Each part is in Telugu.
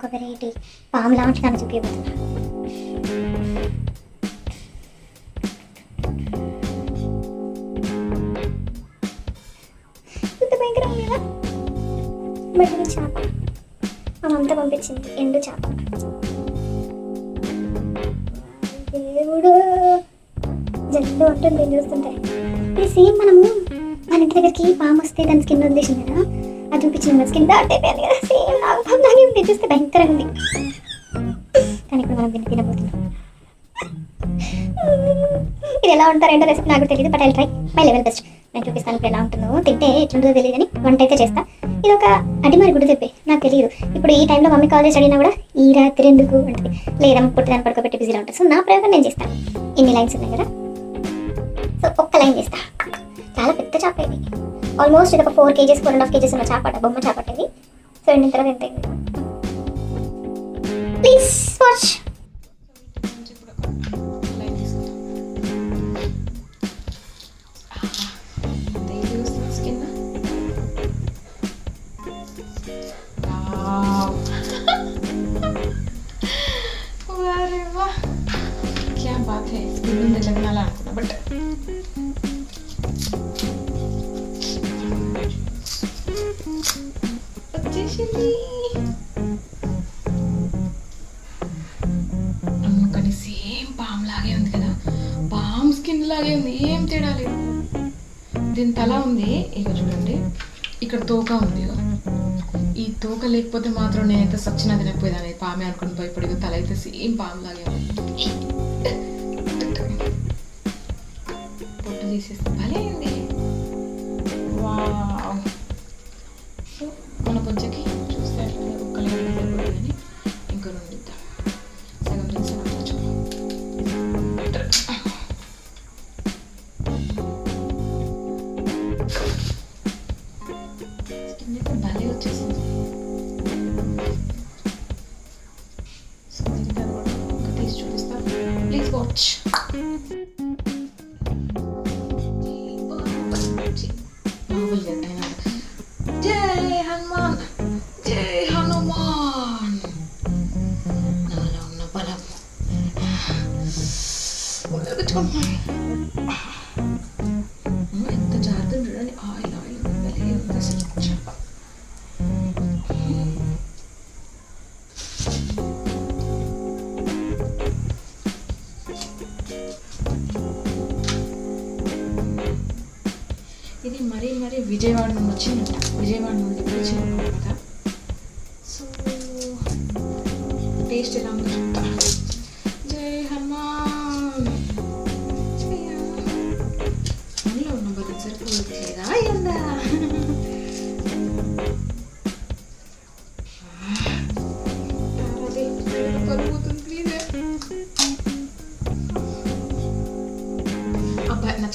ఒక వెరైటీ పాము లాంటి దాన్ని చూపించబోతున్నా ఇంత చేప. మా పంపించింది. ఎండు చేప. దేవుడు! జల్లు ఉంటుంది దీన్ని చూస్తుంటే. ఇది సేమ్ మనము మన ఇంటి దగ్గరికి పాము వస్తే దాని స్కిన్ వదిలేసింది కదా అది చూపించింది కదా స్కిన్ దాటైపోయింది కదా. సేమ్ నాగపాము లాగే ఉంది చూస్తే భయంకరంగా ఉంది. కానీ ఇప్పుడు మనం తినబోతున్నాం. ఇది ఎలా ఉంటారో ఏంటో రెసిపీ నాకు తెలియదు but I try my level best నేను చూపిస్తాను ఇప్పుడు ఎలా ఉంటుందో. తింటే ఎట్లుంటుందో తెలియదు అని వంట అయితే చేస్తా. ఇది ఒక అడిమారి గుడి చెప్పే నాకు తెలియదు ఇప్పుడు ఈ టైంలో మమ్మీ కాల్ చేసి అడిగినా కూడా ఈ రాత్రి ఎందుకు ఉంటుంది లేదా పుట్టిదాన్ని పడుకోబెట్టి బిజీగా ఉంటుంది సో నా ప్రయోగం నేను చేస్తాను ఇన్ని లైన్స్ ఉన్నాయి కదా. సో ఒక్క లైన్ చేస్తా. చాలా పెద్ద చేప ఇది. ఆల్మోస్ట్ ఇది ఒక four kgs four and half kgs ఉన్న చేపట బొమ్మ చేపట ఇది. तो इन क्या बात है स्किन में लगना लागत बट వచ్చేసింది. అమ్మ కానీ సేమ్ పామ్ లాగే ఉంది కదా. పామ్ స్కిన్ లాగే ఉంది. ఏం తేడా లేదు. దీని తల ఉంది. ఇక చూడండి. ఇక్కడ తోక ఉంది ఈ తోక లేకపోతే మాత్రం నేనైతే సచ్చిన తినకపోయేదాన్ని. పామే అనుకుని భయపడి తల అయితే సేమ్ పాము లాగే ఉంది. పొట్టు తీసేస్తే భలే ఉంది వా వచ్చేసింది. సో మిగతా కూడా ఇంకా తీసి ప్లీజ్ వాచ్ జై హనుమాన్. జై హనుమాన్. నాలో ఉన్న బలం. మరీ మరీ విజయవాడ నుండి వచ్చిందంట. విజయవాడ నుండి వచ్చింది. కదా సో టేస్ట్ ఎలా ఉందో చెప్తా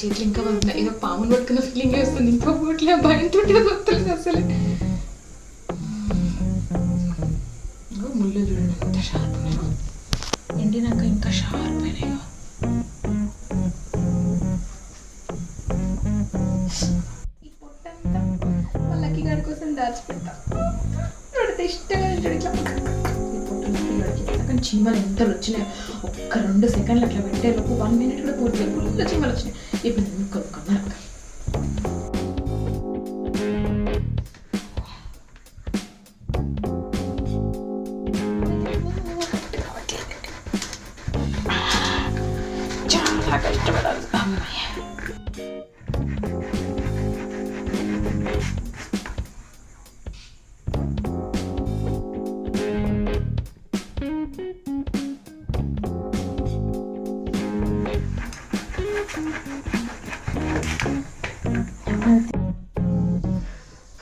చేతులు ఇంకా పడుతున్నాయి ఏదో పాములు పట్టుకున్న ఫీలింగ్ వస్తుంది. ఇంకా బూట్లే భయం తోటి వస్తుంది అసలు. ఇంకో ముళ్ళు చూడండి ఎంత షార్ప్ ఎండినాక ఇంకా షార్ప్ అయినాయో. ఈ పొట్టంతా గారి కోసం పెడితే ఇష్టంగా ఇట్లా. కానీ చీమలు ఎంత వచ్చినాయి ఒక్క రెండు సెకండ్లు అట్లా పెట్టే లోపు వన్ మినిట్ కూడా పూర్తి ఫుల్ చీమలు వచ్చినాయి. ఇప్పుడు ఇంకో కన్నర చాలా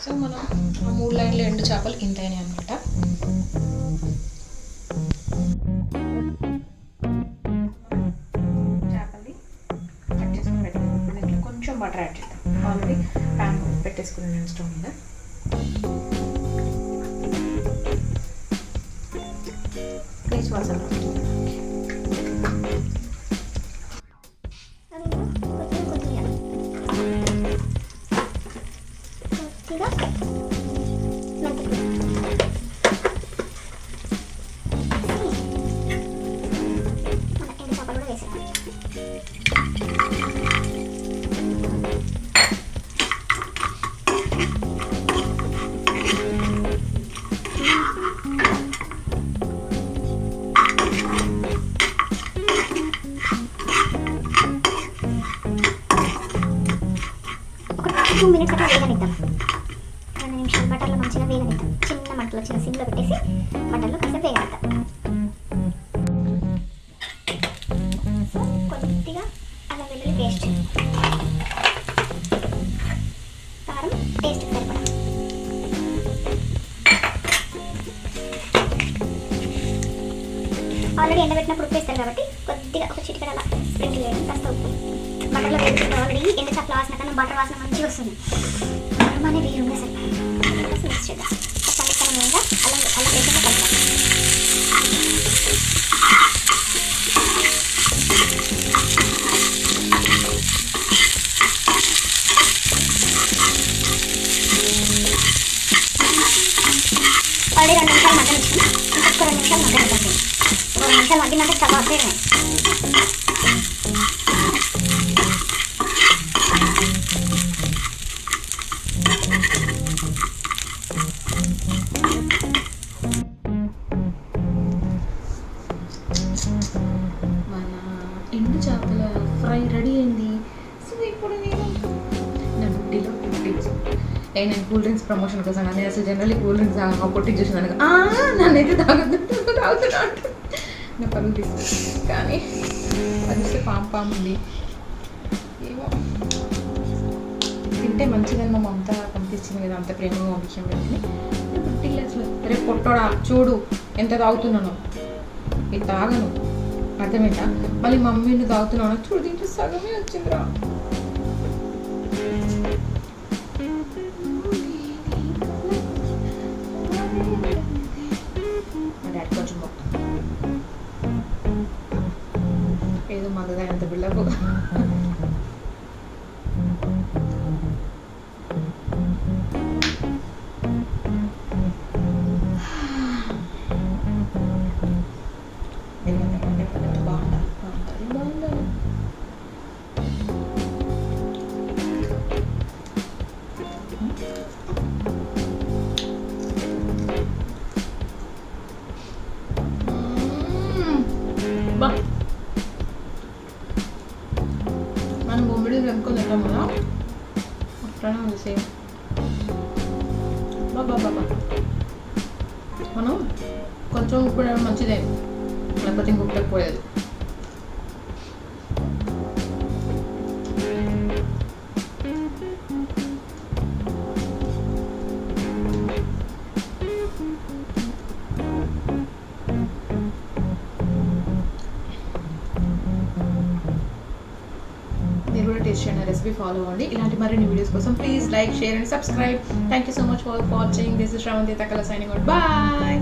సో మనం ఆ మూడు లైన్లు ఎండు చేపలు ఇంతైనాయి అనమాట చేపల్ని కట్ చేసుకుని పెట్టుకున్నాం దీంట్లో కొంచెం బటర్ యాడ్ చేద్దాం. ఆల్రెడీ ప్యాన్ పెట్టేసుకుని నేను స్టవ్ మీద. ప్లీజ్ వాసన వేగనిద్దాం రెండు నిమిషాలు బట్టలు మంచిగా వేగనిద్దాం చిన్న మంటలు చిన్న సిమ్లో పెట్టేసి బటర్లో కాసేపు వేగనిద్దాం కొద్దిగా అల్లం వెల్లుల్లి పేస్ట్ కారం టేస్ట్ ఆల్రెడీ ఎండబెట్టినప్పుడు ఉప్పు వేస్తారు కాబట్టి కొద్దిగా ఒక చిటికడ అలా స్ప్రింకిల్ వేయడం వాసన కన్నా బటర్ వాసన మంచిగా వస్తుంది. మనం అనేది వేరు ఉంది మిక్స్ చేద్దాం. కాస్త అలా వేయంగా వేసిన కలుపుతాం రెండు నిమిషాలు మగ్గన ఇచ్చాం ఇంకొక రెండు నిమిషాలు మగ్గన ఇవ్వండి రెండు నిమిషాలు మగ్గిందంటే స్టవ్ ఏ నేను కూల్ డ్రింక్స్ ప్రమోషన్ కోసం కానీ అసలు జనరల్లీ కూల్ డ్రింక్స్ తాగా పొట్టి చూసిన నన్నైతే తాగుతుంటా తాగుతున్నా అంటుంది. నా పరుగు కానీ అది చూస్తే పాము పాము ఉంది. ఏమో. తింటే మంచిదని మా మమత పంపించింది కదా అంత ప్రేమగా పంపించాం కానీ అసలు రేపు పొట్టోడా చూడు ఎంత తాగుతున్నాను. ఇది తాగను. అర్థమేంటా మళ్ళీ మమ్మీని తాగుతున్నాను చూడు దీంట్లో సగమే వచ్చిందిరా. struggle. మంచిదే లేకపోతే ఇంకొకటి పోయేది టేస్ట్ చేయండి రెసిపీ ఫాలో అవ్వండి ఇలాంటి మరిన్ని వీడియోస్ కోసం please like share and subscribe thank you so much for watching this is Sravanthi Takala signing out bye